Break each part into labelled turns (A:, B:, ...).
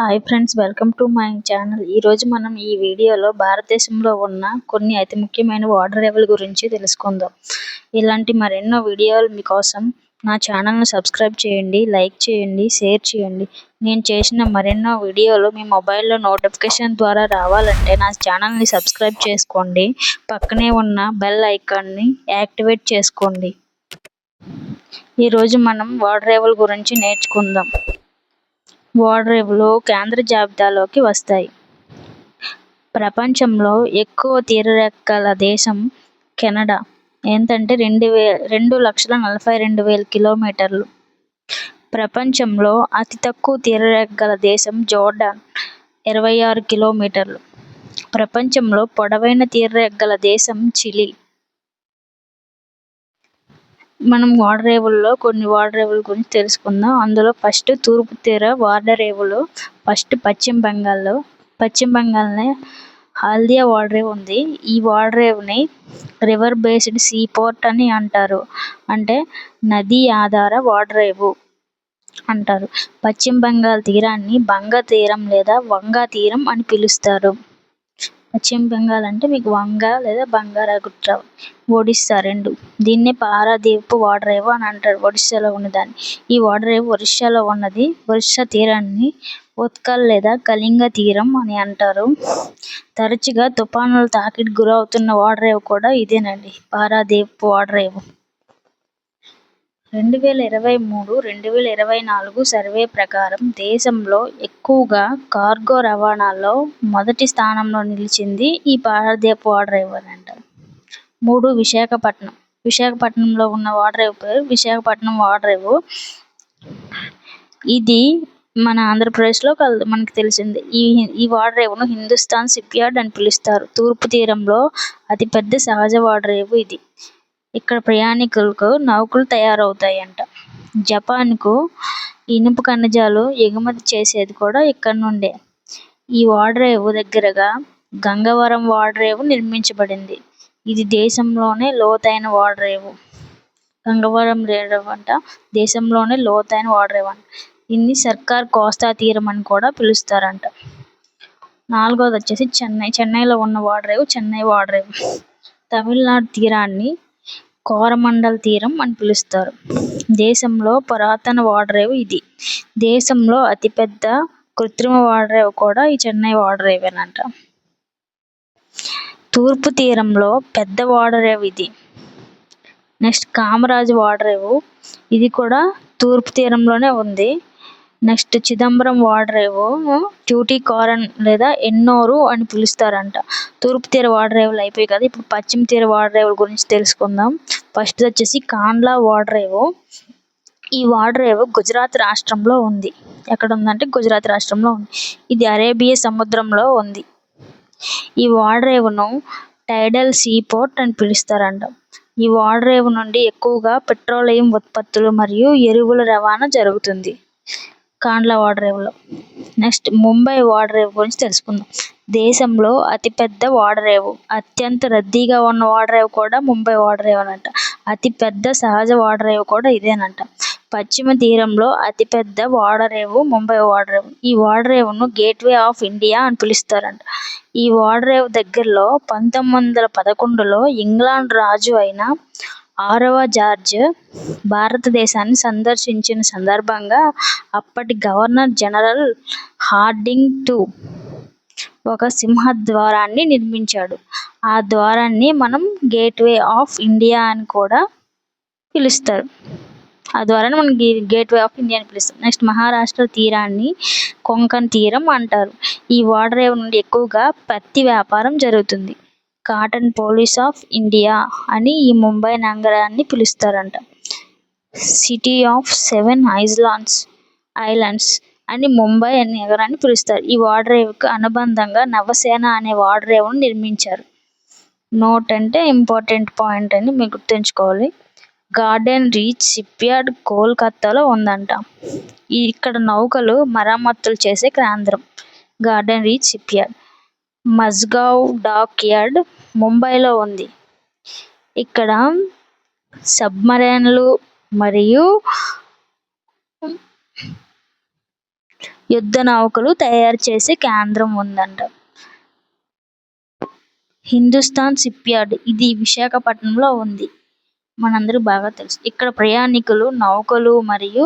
A: Hi friends welcome to my channel. ఈరోజు మనం ఈ వీడియోలో భారతదేశంలో ఉన్న కొన్ని అతి ముఖ్యమైన వాటర్ లెవెల్ గురించి తెలుసుకుందాం. ఇలాంటి మరెన్నో వీడియోలు మీకోసం నా ఛానల్ను సబ్స్క్రైబ్ చేయండి లైక్ చేయండి షేర్ చేయండి. నేను చేసిన మరెన్నో వీడియోలు మీ మొబైల్లో నోటిఫికేషన్ ద్వారా రావాలంటే నా ఛానల్ని సబ్స్క్రైబ్ చేసుకోండి పక్కనే ఉన్న బెల్ ఐకాన్ని యాక్టివేట్ చేసుకోండి. ఈరోజు మనం వాటర్ లెవెల్ గురించి నేర్చుకుందాం. ఓడరేవులు కేంద్ర జాబితాలోకి వస్తాయి. ప్రపంచంలో ఎక్కువ తీరరెక్కల దేశం కెనడా. ఏంటంటే రెండు వే రెండు లక్షల నలభై రెండు వేల కిలోమీటర్లు. ప్రపంచంలో అతి తక్కువ తీరరెక్కల దేశం జోర్డాన్ ఇరవై ఆరు కిలోమీటర్లు. ప్రపంచంలో పొడవైన తీరరెక్కల దేశం చిలీ. మనం ఓడరేవుల్లో కొన్ని ఓడరేవుల గురించి తెలుసుకుందాం. అందులో ఫస్ట్ తూర్పు తీర ఓడరేవులు ఫస్ట్ పశ్చిమ బెంగాల్లో పశ్చిమ బెంగాల్నే హల్దియా ఓడరేవు ఉంది. ఈ ఓడరేవుని రివర్ బేస్డ్ సీ పోర్ట్ అని అంటారు. అంటే నదీ ఆధార ఓడరేవు అంటారు. పశ్చిమ బెంగాల్ తీరాన్ని బంగా తీరం లేదా వంగా తీరం అని పిలుస్తారు. పశ్చిమ బెంగాల్ అంటే మీకు వంగ లేదా బంగారగుట్ట ఒడిస్సా రెండు. దీన్ని పారాదీప్ ఓడరేవు అని అంటారు. ఒడిస్సాలో ఉన్నదాన్ని. ఈ ఓడరేవు ఒరిస్సాలో ఉన్నది. ఒరిస్సా తీరాన్ని ఉత్కల్ లేదా కళింగ తీరం అని అంటారు. తరచుగా తుఫానులు తాకిడికి గురవుతున్న ఓడరేవు కూడా ఇదేనండి. పారాదీప్ ఓడరేవు రెండు వేల ఇరవై మూడు రెండు వేల ఇరవై నాలుగు సర్వే ప్రకారం దేశంలో ఎక్కువగా కార్గో రవాణాలో మొదటి స్థానంలో నిలిచింది ఈ పారదీప్ ఓడరేవు అని అంటారు మూడు విశాఖపట్నం. విశాఖపట్నంలో ఉన్న ఓడరేవు పేరు విశాఖపట్నం ఓడరేవు ఇది మన ఆంధ్రప్రదేశ్లో కల్ మనకు తెలిసింది. ఈ ఈ వాడరేవును హిందుస్థాన్ షిప్ యార్డ్ అని పిలుస్తారు. తూర్పు తీరంలో అతిపెద్ద సహజ వాడరేవు ఇది. ఇక్కడ ప్రయాణికులకు నౌకలు తయారవుతాయంట. జపాన్కు ఇనుప ఖనిజాలు ఎగుమతి చేసేది కూడా ఇక్కడ నుండే. ఈ ఓడరేవు దగ్గరగా గంగవరం ఓడరేవు నిర్మించబడింది. ఇది దేశంలోనే లోతైన ఓడరేవు గంగవరం రేవు అంట దేశంలోనే లోతైన ఓడరేవు అంట. దీన్ని సర్కార్ కోస్తా తీరం అని కూడా పిలుస్తారంట. నాలుగోది వచ్చేసి చెన్నై. చెన్నైలో ఉన్న ఓడరేవు చెన్నై ఓడరేవు తమిళనాడు తీరాన్ని కోరమండల్ తీరం అని పిలుస్తారు. దేశంలో పురాతన ఓడరేవు ఇది. దేశంలో అతిపెద్ద కృత్రిమ ఓడరేవు కూడా ఈ చెన్నై ఓడరేవేనంట తూర్పు తీరంలో పెద్ద ఓడరేవు ఇది. నెక్స్ట్ కామరాజు ఓడరేవు ఇది కూడా తూర్పు తీరంలోనే ఉంది. నెక్స్ట్ చిదంబరం ఓడరేవు ట్యూటికారన్ లేదా ఎన్నోరు అని పిలుస్తారంట. తూర్పు తీర ఓడరేవులు అయిపోయాయి కదా ఇప్పుడు పశ్చిమ తీర ఓడరేవుల గురించి తెలుసుకుందాం. ఫస్ట్ వచ్చేసి కాండ్లా ఓడరేవు ఈ ఓడరేవు గుజరాత్ రాష్ట్రంలో ఉంది. ఎక్కడ ఉందంటే గుజరాత్ రాష్ట్రంలో ఉంది. ఇది అరేబియా సముద్రంలో ఉంది. ఈ ఓడరేవును టైడల్ సీ పోర్ట్ అని పిలుస్తారంట. ఈ ఓడరేవు నుండి ఎక్కువగా పెట్రోలియం ఉత్పత్తులు మరియు ఎరువుల రవాణా జరుగుతుంది. కాండ్లా ఓడరేవులో నెక్స్ట్ ముంబై ఓడరేవు గురించి తెలుసుకుందాం. దేశంలో అతిపెద్ద ఓడరేవు అత్యంత రద్దీగా ఉన్న ఓడరేవు కూడా ముంబై ఓడరేవు అనంట. అతిపెద్ద సహజ ఓడరేవు కూడా ఇదేనంట. పశ్చిమ తీరంలో అతిపెద్ద ఓడరేవు ముంబై ఓడరేవు ఈ ఓడరేవును గేట్వే ఆఫ్ ఇండియా అని పిలుస్తారంట. ఈ ఓడరేవు దగ్గరలో పంతొమ్మిది వందల పదకొండులో ఇంగ్లాండ్ రాజు అయిన ఆరవ జార్జ్ భారతదేశాన్ని సందర్శించిన సందర్భంగా అప్పటి గవర్నర్ జనరల్ హార్డింగ్ టూ ఒక సింహద్వారాన్ని నిర్మించాడు. ఆ ద్వారాన్ని మనం గేట్వే ఆఫ్ ఇండియా అని కూడా పిలుస్తారు. ఆ ద్వారాన్ని మనం గేట్వే ఆఫ్ ఇండియా అని పిలుస్తాం. నెక్స్ట్ మహారాష్ట్ర తీరాన్ని కొంకన్ తీరం అంటారు. ఈ ఓడరేవు నుండి ఎక్కువగా పత్తి వ్యాపారం జరుగుతుంది. కాటన్ పోలీస్ ఆఫ్ ఇండియా అని ఈ ముంబై నగరాన్ని పిలుస్తారంట. City of seven islands islands అని ముంబై అనే నగరాన్ని పిలుస్తారు. ఈ వాడరేవుకు అనుబంధంగా నవసేన అనే వాడరేవును నిర్మించారు. నోట్ అంటే ఇంపార్టెంట్ పాయింట్ అని మీరు గుర్తుంచుకోవాలి. గార్డెన్ రీచ్ షిప్ యార్డ్ కోల్కత్తాలో ఉందంట ఇక్కడ నౌకలు మరమ్మతులు చేసే కేంద్రం. Garden reach shipyard Mazgaon dockyard ముంబైలో ఉంది. ఇక్కడ సబ్మరైన్లు మరియు యుద్ధ నౌకలు తయారు చేసే కేంద్రం ఉందంట. హిందుస్థాన్ షిప్ యార్డ్ ఇది విశాఖపట్నంలో ఉంది. మనందరికి బాగా తెలుసు. ఇక్కడ ప్రయాణికులు నౌకలు మరియు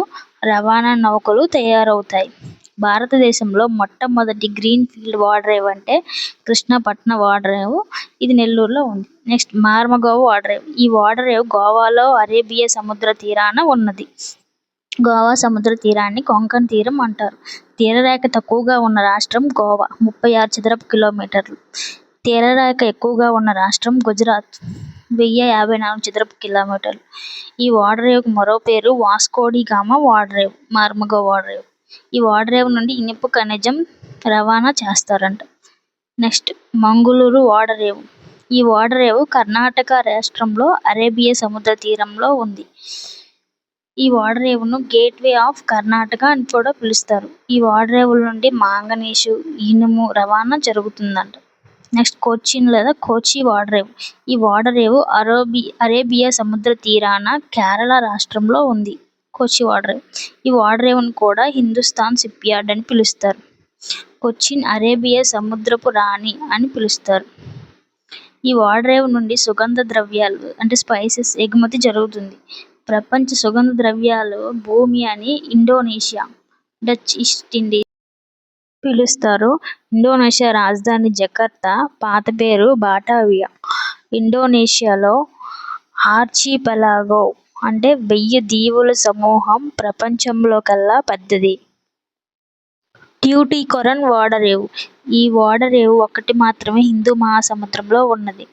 A: రవాణా నౌకలు తయారవుతాయి. భారతదేశంలో మొట్టమొదటి గ్రీన్ ఫీల్డ్ ఓడరేవు అంటే కృష్ణపట్నం ఓడరేవు ఇది నెల్లూరులో ఉంది. నెక్స్ట్ మార్మగో ఓడరేవు ఈ ఓడరేవు గోవాలో అరేబియా సముద్ర తీరాన ఉన్నది. గోవా సముద్ర తీరాన్ని కొంకణ్ తీరం అంటారు. తీరరేఖ తక్కువగా ఉన్న రాష్ట్రం గోవా. ముప్పై ఆరు చదరపు కిలోమీటర్లు. తీరరేఖ ఎక్కువగా ఉన్న రాష్ట్రం గుజరాత్. వెయ్యి యాభై నాలుగు చదరపు కిలోమీటర్లు. ఈ ఓడరేవుకు మరో పేరు వాస్కోడి గామ ఓడరేవు మార్మగో ఓడరేవు ఈ ఓడరేవు నుండి ఇనుప ఖనిజం రవాణా చేస్తారంట. నెక్స్ట్ మంగుళూరు ఓడరేవు ఈ ఓడరేవు కర్ణాటక రాష్ట్రంలో అరేబియా సముద్ర తీరంలో ఉంది. ఈ ఓడరేవును గేట్వే ఆఫ్ కర్ణాటక అని కూడా పిలుస్తారు. ఈ ఓడరేవుల నుండి మాంగనీసు ఇనుము రవాణా జరుగుతుందంట. నెక్స్ట్ కోచిన్ లేదా కోచి ఓడరేవు ఈ ఓడరేవు అరోబి అరేబియా సముద్ర తీరాన కేరళ రాష్ట్రంలో ఉంది. కొచ్చి ఓడరేవు ఈ ఓడరేవును కూడా హిందుస్థాన్ షిప్ యార్డ్ అని పిలుస్తారు. కొచ్చిన్ అరేబియా సముద్రపు రాణి అని పిలుస్తారు. ఈ ఓడరేవు నుండి సుగంధ ద్రవ్యాలు అంటే స్పైసెస్ ఎగుమతి జరుగుతుంది. ప్రపంచ సుగంధ ద్రవ్యాలు భూమి అని ఇండోనేషియా డచ్ ఈస్ట్ ఇండియా పిలుస్తారు. ఇండోనేషియా రాజధాని జకర్తా పాత పేరు బాటావియా. ఇండోనేషియాలో ఆర్చిపెలాగో అంటే వెయ్యి దీవుల సమూహం ప్రపంచంలో కల్లా పెద్దది ట్యూటికొరన్ ఓడరేవు ఈ ఓడరేవు ఒకటి మాత్రమే హిందూ మహాసముద్రంలో ఉన్నది.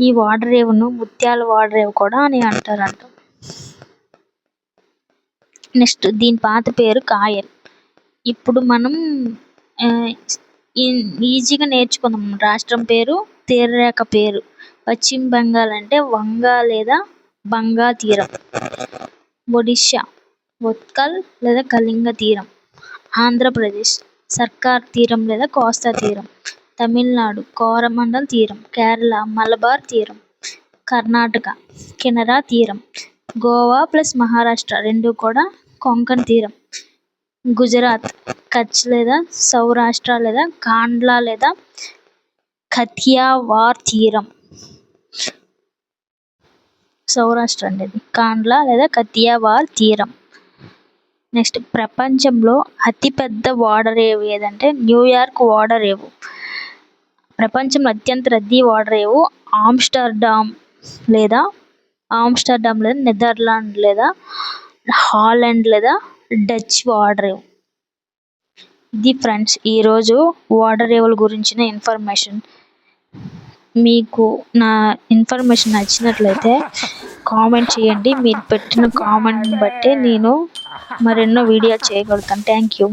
A: ఈ ఓడరేవును ముత్యాల ఓడరేవు కూడా అని అంటారంట. నెక్స్ట్ దీని పాత పేరు కాయల్. ఇప్పుడు మనం ఈజీగా నేర్చుకుందాం. రాష్ట్రం పేరు తీరరేఖ పేరు. పశ్చిమ బెంగాల్ అంటే వంగ లేదా బంగా తీరం. ఒడిశా ఉత్కల్ లేదా కళింగ తీరం. ఆంధ్రప్రదేశ్ సర్కార్ తీరం లేదా కోస్తా తీరం. తమిళనాడు కోరమండల్ తీరం. కేరళ మలబార్ తీరం. కర్ణాటక కెనరా తీరం. గోవా ప్లస్ మహారాష్ట్ర రెండు కూడా కొంకణ్ తీరం. గుజరాత్ కచ్ లేదా సౌరాష్ట్ర లేదా కాండ్లా లేదా కథియావార్ తీరం. సౌరాష్ట్ర అండి ఇది కాండ్లా లేదా కతియావాల్ తీరం. నెక్స్ట్ ప్రపంచంలో అతిపెద్ద ఓడరేవు ఏదంటే న్యూయార్క్ ఓడరేవు ప్రపంచంలో అత్యంత రద్దీ ఓడరేవు ఆమ్స్టర్డామ్ లేదా ఆమ్స్టర్డామ్ లేదా నెదర్లాండ్ లేదా హాలండ్ లేదా డచ్ ఓడరేవు ఇది ఫ్రెండ్స్ ఈరోజు ఓడరేవుల గురించిన ఇన్ఫర్మేషన్. మీకు నా ఇన్ఫర్మేషన్ నచ్చినట్లయితే కామెంట్ చేయండి. మీరు పెట్టిన కామెంట్ని బట్టి నేను మరెన్నో వీడియో చేయగలుగుతాను. Thank you